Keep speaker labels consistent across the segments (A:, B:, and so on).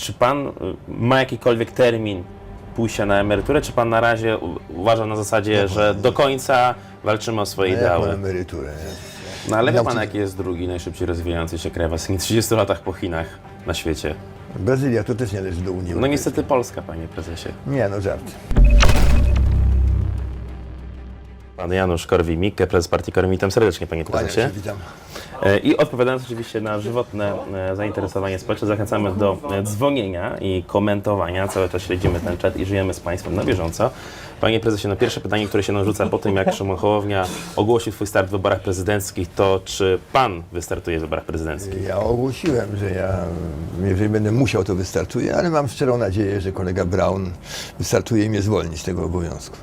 A: czy pan y, ma jakikolwiek termin pójścia na emeryturę, czy pan na razie uważa na zasadzie, że do końca walczymy o swoje
B: Jaką
A: ideały?
B: emeryturę?
A: No ale wie pan, jaki jest drugi najszybciej rozwijający się kraj w ostatnich 30 latach po Chinach na świecie?
B: Brazylia to też nie należy do Unii
A: No
B: Europejskiej.
A: niestety Polska, panie prezesie.
B: Nie, no żart.
A: Pan Janusz Korwin-Mikke, prezes partii Korwin. Witam serdecznie, panie prezesie.
B: witam.
A: E, I odpowiadając oczywiście na żywotne e, zainteresowanie społeczne, zachęcamy do e, dzwonienia i komentowania. Cały czas śledzimy ten czat i żyjemy z Państwem na bieżąco. Panie prezesie, no pierwsze pytanie, które się narzuca po tym, jak Szymon Hołownia ogłosił swój start w wyborach prezydenckich, to czy Pan wystartuje w wyborach prezydenckich?
B: Ja ogłosiłem, że ja, jeżeli będę musiał, to wystartuję, ale mam szczerą nadzieję, że kolega Brown wystartuje i mnie zwolni z tego obowiązku.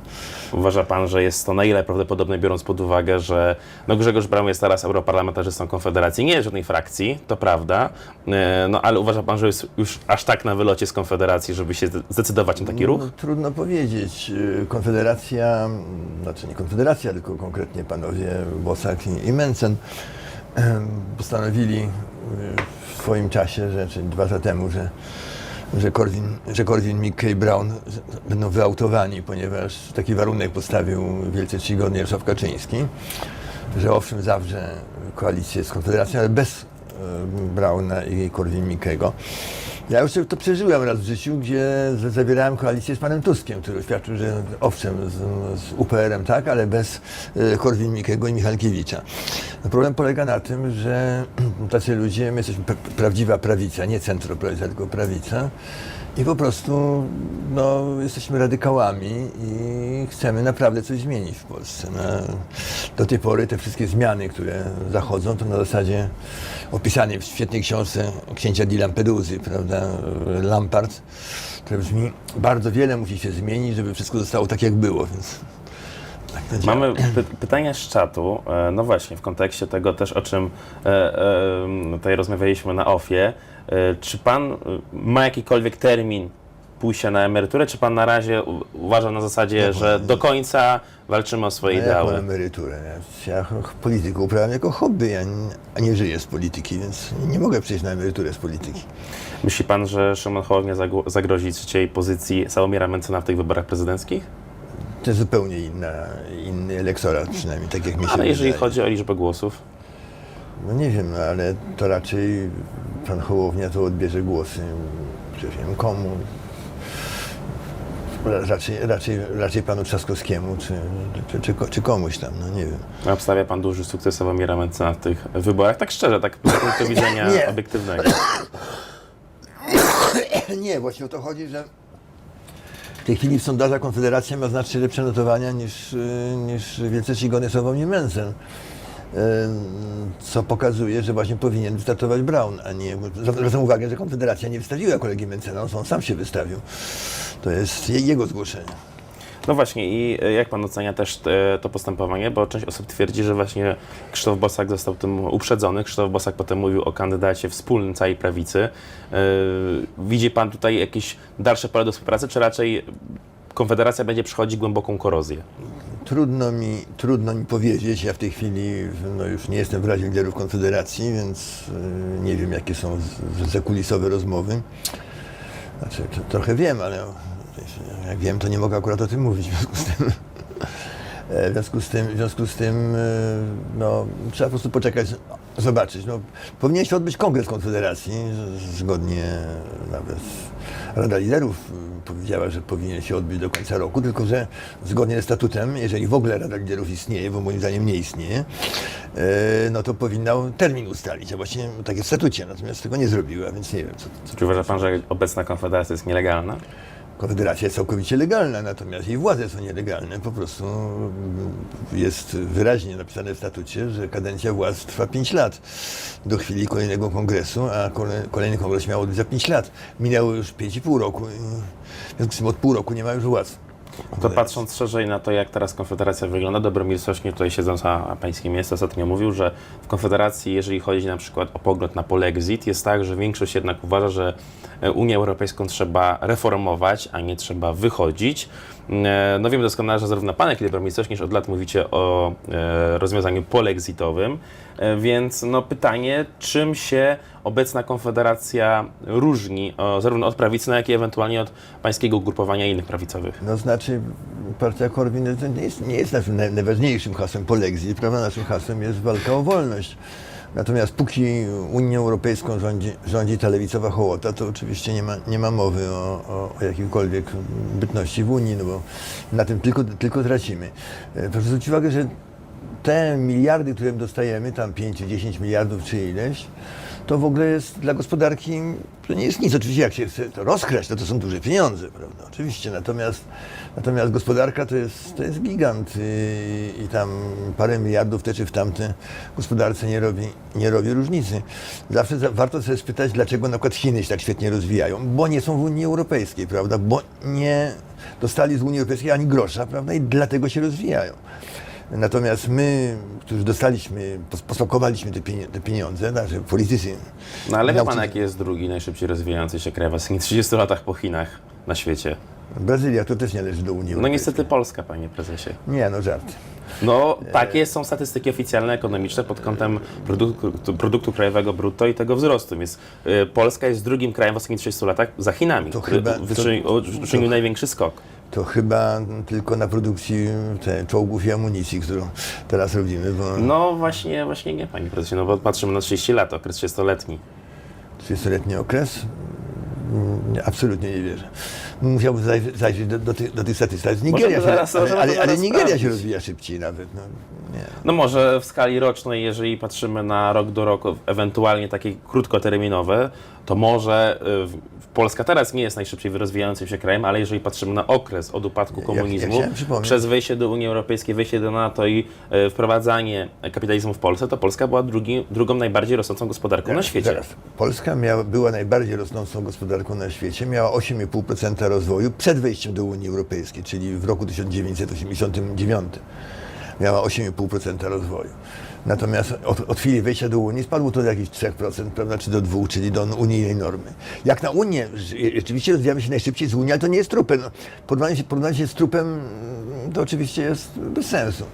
A: Uważa Pan, że jest to na ile prawdopodobne, biorąc pod uwagę, że no Grzegorz Braun jest teraz europarlamentarzystą Konfederacji, nie jest żadnej frakcji, to prawda, e, no ale uważa Pan, że jest już aż tak na wylocie z Konfederacji, żeby się zdecydować na taki ruch?
B: No, trudno powiedzieć. Konfederacja, znaczy nie Konfederacja, tylko konkretnie panowie Bosak i, Mencen postanowili y, w swoim czasie, że, czyli dwa lata temu, że, że Korwin, że Korwin Mikke i Brown będą wyautowani, ponieważ taki warunek postawił wielce czcigodny Jarosław Kaczyński, że owszem zawrze koalicję z Konfederacją, ale bez y, Brauna i Korwin Mikkego. Ja już to przeżyłem raz w życiu, gdzie zawierałem koalicję z panem Tuskiem, który oświadczył, że owszem, z, z UPR-em tak, ale bez e, Korwin-Mikkego i Michalkiewicza. No problem polega na tym, że tacy ludzie, my jesteśmy pra- prawdziwa prawica, nie centroprawica, tylko prawica i po prostu no, jesteśmy radykałami i chcemy naprawdę coś zmienić w Polsce. No, do tej pory te wszystkie zmiany, które zachodzą, to na zasadzie opisanej w świetnej książce księcia di Lampeduzy, prawda, Lampart, które brzmi, bardzo wiele musi się zmienić, żeby wszystko zostało tak, jak było, więc tak.
A: Mamy py pytania z czatu, e, no właśnie, w kontekście tego też, o czym e, e, tutaj rozmawialiśmy na OFie. E, czy Pan e, ma jakikolwiek termin pójścia na emeryturę, czy Pan na razie uważa na zasadzie, że do końca walczymy o swoje
B: jaką
A: ideały?
B: emeryturę? Ja, ja ch- politykę uprawiam jako hobby, ja nie, a nie żyję z polityki, więc nie mogę przejść na emeryturę z polityki.
A: Myśli Pan, że Szymon Hołownia zagrozi trzeciej pozycji Sławomira Mencena w tych wyborach prezydenckich?
B: To jest zupełnie inna, inny elektorat, przynajmniej tak jak mi się
A: Ale jeżeli
B: wydaje.
A: chodzi o liczbę głosów,
B: No nie wiem, no, ale to raczej pan Hołownia to odbierze głosy, że wiem komu. Ra- Raczej, raczej, raczej panu Trzaskowskiemu, czy, czy, czy, czy komuś tam, no nie wiem.
A: obstawia Pan duży sukces Sławomira Mencena w tych wyborach? Tak szczerze, tak z punktu widzenia
B: Nie.
A: obiektywnego.
B: Nie, właśnie o to chodzi, że w tej chwili w sondażach Konfederacja ma znacznie lepsze notowania niż, y, niż wielce czcigodny Sławomir Mencen. Ym, Co pokazuje, że właśnie powinien wystartować Brown, a nie. Zwracam uwagę, że Konfederacja nie wystawiła kolegi Mencena, on sam się wystawił. To jest je- jego zgłoszenie.
A: No właśnie i e, jak Pan ocenia też e, to postępowanie, bo część osób twierdzi, że właśnie Krzysztof Bosak został tym uprzedzony. Krzysztof Bosak potem mówił o kandydacie wspólnym całej prawicy. E, Widzi Pan tutaj jakieś dalsze pole do współpracy, czy raczej Konfederacja będzie przechodzić głęboką korozję?
B: Trudno mi, trudno mi powiedzieć. Ja w tej chwili no już nie jestem w Radzie Liderów Konfederacji, więc y, nie wiem, jakie są zakulisowe rozmowy. Znaczy, trochę wiem, ale jak wiem, to nie mogę akurat o tym mówić. W związku z tym, e, w związku z tym, w związku z tym y, no, trzeba po prostu poczekać, zobaczyć. No, powinien się odbyć kongres Konfederacji, zgodnie nawet Rada Liderów powiedziała, że powinien się odbyć do końca roku, tylko że zgodnie ze statutem, jeżeli w ogóle Rada Liderów istnieje, bo moim zdaniem nie istnieje, e, no to powinna termin ustalić, a właśnie tak jest w statucie, natomiast tego nie zrobiła, więc nie wiem, co, co
A: Czy uważa Pan, że obecna Konfederacja jest nielegalna?
B: Konfederacja jest całkowicie legalna, natomiast jej władze są nielegalne. Po prostu jest wyraźnie napisane w statucie, że kadencja władz trwa 5 lat do chwili kolejnego kongresu, a kole- kolejny kongres miał być za 5 lat. Minęło już 5,5 roku w związku z tym od pół roku nie ma już władz.
A: To patrząc szerzej na to, jak teraz Konfederacja wygląda, Dobromir Sośnierz, tutaj siedząc na pańskim miejscu, ostatnio mówił, że w Konfederacji, jeżeli chodzi na przykład o pogląd na polexit, jest tak, że większość jednak uważa, że e, Unię Europejską trzeba reformować, a nie trzeba wychodzić. E, No wiemy doskonale, że zarówno pan, jak i premier Sośnierz od lat mówicie o e, rozwiązaniu polexitowym, e, więc no pytanie, czym się obecna Konfederacja różni zarówno od prawicy, no, jak i ewentualnie od pańskiego ugrupowania innych prawicowych?
B: No znaczy, partia Korwin nie jest, nie jest naszym naj, najważniejszym hasłem polexit, prawda? Naszym hasłem jest walka o wolność. Natomiast póki Unią Europejską rządzi, rządzi ta lewicowa hołota, to oczywiście nie ma, nie ma mowy o, o, o jakimkolwiek bytności w Unii, no bo na tym tylko, tylko tracimy. E, Proszę zwrócić uwagę, że te miliardy, które my dostajemy, tam 5 czy 10 miliardów czy ileś, to w ogóle jest dla gospodarki, to nie jest nic. Oczywiście jak się chce to rozkraść, to to są duże pieniądze, prawda? Oczywiście, natomiast, natomiast gospodarka to jest, to jest gigant i, i tam parę miliardów te czy w tamte gospodarce nie robi, nie robi różnicy. Zawsze za, warto sobie spytać, dlaczego na przykład Chiny się tak świetnie rozwijają, bo nie są w Unii Europejskiej, prawda? Bo nie dostali z Unii Europejskiej ani grosza, prawda? I dlatego się rozwijają. Natomiast my, którzy dostaliśmy, pos- pospakowaliśmy te, te pieniądze, znaczy politycy.
A: No ale wie pan, jaki jest drugi najszybciej rozwijający się kraj w ostatnich 30 latach po Chinach na świecie?
B: Brazylia to też nie należy do Unii
A: No
B: Europejskiej.
A: niestety Polska, panie prezesie.
B: Nie, no żart.
A: No, takie są statystyki oficjalne, ekonomiczne pod kątem produktu, produktu krajowego brutto i tego wzrostu. Więc y, Polska jest drugim krajem w ostatnich 30 latach za Chinami,
B: To
A: który
B: chyba- to-
A: wyczynił, uczynił największy skok.
B: To chyba tylko na produkcji te, czołgów i amunicji, którą teraz robimy, bo
A: No właśnie, właśnie nie, panie prezesie, no bo patrzymy na 30 lat, okres 30-letni.
B: 30-letni okres. Mm, nie, Absolutnie nie wierzę. Musiałbym zajrzeć, zajrzeć do, do, tych, do tych statystyk. Nigeria się,
A: zaraz-
B: ale,
A: możemy
B: ale,
A: to
B: ale
A: zaraz
B: Nigeria się
A: sprawdzić.
B: rozwija szybciej nawet. No, nie.
A: No może w skali rocznej, jeżeli patrzymy na rok do roku, ewentualnie takie krótkoterminowe, to może y, w- Polska teraz nie jest najszybciej rozwijającym się krajem, ale jeżeli patrzymy na okres od upadku
B: ja
A: komunizmu,
B: chciałem przypomnieć-
A: przez wejście do Unii Europejskiej, wejście do NATO i y, wprowadzanie kapitalizmu w Polsce, to Polska była drugi, drugą najbardziej rosnącą gospodarką na świecie.
B: Zaraz. Polska miała, była najbardziej rosnącą gospodarką na świecie, miała 8,5% rozwoju przed wejściem do Unii Europejskiej, czyli w roku 1989. Miała 8,5% rozwoju. Natomiast od, od chwili wejścia do Unii spadło to do jakichś 3%, prawda, czy do 2%, czyli do unijnej normy. Jak na Unię, rzeczywiście rozwijamy się najszybciej z Unii, ale to nie jest trupem. No, porównanie, się, porównanie się z trupem mm, to oczywiście jest bez sensu.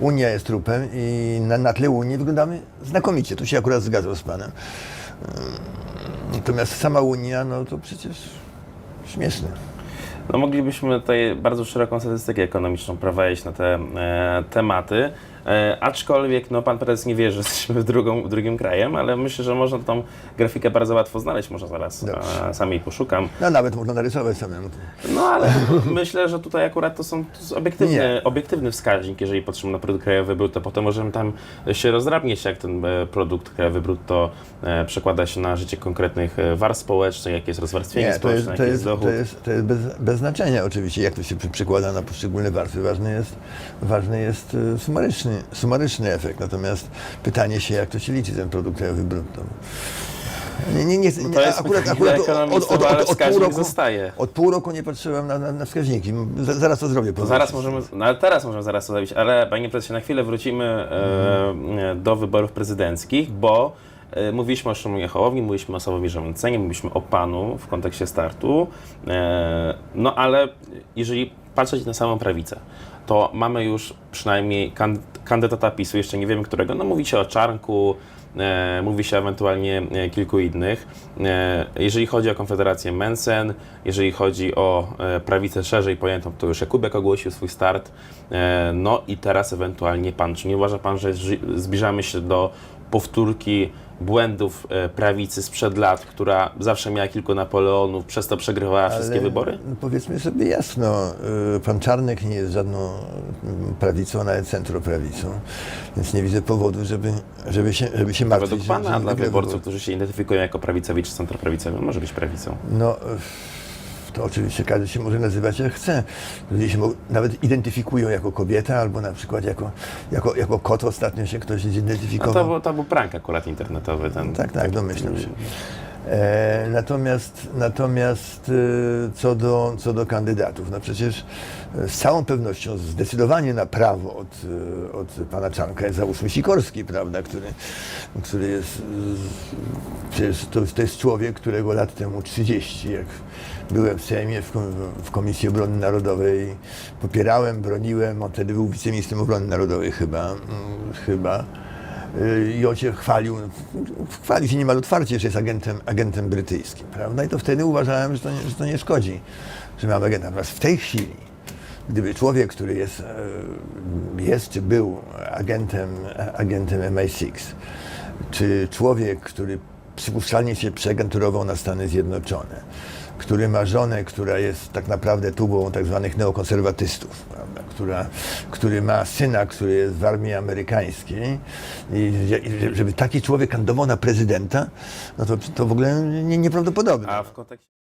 B: Unia jest trupem i na, na tle Unii wyglądamy znakomicie. Tu się akurat zgadzam z Panem. Natomiast sama Unia, no to przecież śmieszne.
A: No moglibyśmy tutaj bardzo szeroką statystykę ekonomiczną prowadzić na te e, tematy, aczkolwiek no, pan prezes nie wie, że jesteśmy w, drugą, drugim krajem, ale myślę, że można tą grafikę bardzo łatwo znaleźć, może zaraz
B: Dobrze.
A: e, sam jej poszukam.
B: No nawet można narysować samemu.
A: No ale myślę, że tutaj akurat to są to obiektywny, wskaźnik, jeżeli patrzymy na produkt krajowy brutto, potem możemy tam się rozdrabniać, jak ten e, produkt krajowy brutto e, przekłada się na życie konkretnych e, warstw społecznych, jakie jest rozwarstwienie
B: Nie, to
A: społeczne,
B: jest, to
A: jest dochód.
B: to jest, to jest bez, bez znaczenia oczywiście, jak to się przykłada na poszczególne warstwy. Ważny jest, ważny jest e, sumaryczny, sumaryczny efekt. Natomiast pytanie się, jak to się liczy, ten produkt krajowy brutto. Nie, nie, nie,
A: No to jest pytanie ekonomistów, ale wskaźnik
B: roku,
A: zostaje.
B: od pół roku nie patrzyłem na, na, na wskaźniki. Z- Zaraz to zrobię.
A: To zaraz możemy, no ale teraz możemy zaraz to zrobić, ale panie prezesie, na chwilę wrócimy e, do wyborów prezydenckich, bo e, mówiliśmy o Szymonie Hołowni, mówiliśmy o Sławomirze Mencenie, mówiliśmy o panu w kontekście startu, e, no ale jeżeli patrzeć na samą prawicę, to mamy już przynajmniej kan- kandydata PiSu, jeszcze nie wiemy którego, no mówi się o Czarnku, E, mówi się ewentualnie e, kilku innych. E, jeżeli chodzi o Konfederację Mensen, jeżeli chodzi o e, prawicę szerzej pojętą, to już Jakubek ogłosił swój start. E, no i teraz ewentualnie pan. Czy nie uważa pan, że zbliżamy się do powtórki błędów e, prawicy sprzed lat, która zawsze miała kilku Napoleonów, przez to przegrywała wszystkie
B: Ale,
A: wybory?
B: no, Powiedzmy sobie jasno, y, pan Czarnek nie jest żadną mm, prawicą, nawet centroprawicą, więc nie widzę powodu, żeby, żeby, się, żeby się martwić.
A: Według pana, dla wyborców,
B: wybory.
A: którzy się identyfikują jako prawicowi czy centroprawicowi, może być prawicą.
B: No, to oczywiście każdy się może nazywać jak chce. Ludzie się nawet identyfikują jako kobieta, albo na przykład jako, jako, jako kot ostatnio się ktoś
A: No
B: zidentyfikował.
A: to, był- to był prank akurat internetowy. Ten,
B: Tak, tak, domyślam się. E, natomiast natomiast e, co, do, co do kandydatów, no przecież e, z całą pewnością zdecydowanie na prawo od, od pana Czanka jest załóżmy Sikorski, prawda, który, który jest, przecież to, to jest człowiek, którego lat temu 30, jak byłem w Sejmie, w Komisji Obrony Narodowej, popierałem, broniłem, on wtedy był wiceministrem obrony narodowej chyba, mm, chyba. Y, i się chwalił, chwalił się niemal otwarcie, że jest agentem, agentem brytyjskim, prawda? I to wtedy uważałem, że to, nie, że to nie szkodzi, że mamy agenta. Natomiast w tej chwili, gdyby człowiek, który jest, e, jest czy był agentem, agentem MI6, czy człowiek, który przypuszczalnie się przeagenturował na Stany Zjednoczone, który ma żonę, która jest tak naprawdę tubą tak zwanych neokonserwatystów, prawda? Która, który ma syna, który jest w armii amerykańskiej i żeby taki człowiek kandydował na prezydenta, no to, to w ogóle nie, nieprawdopodobne.
A: A w kontekście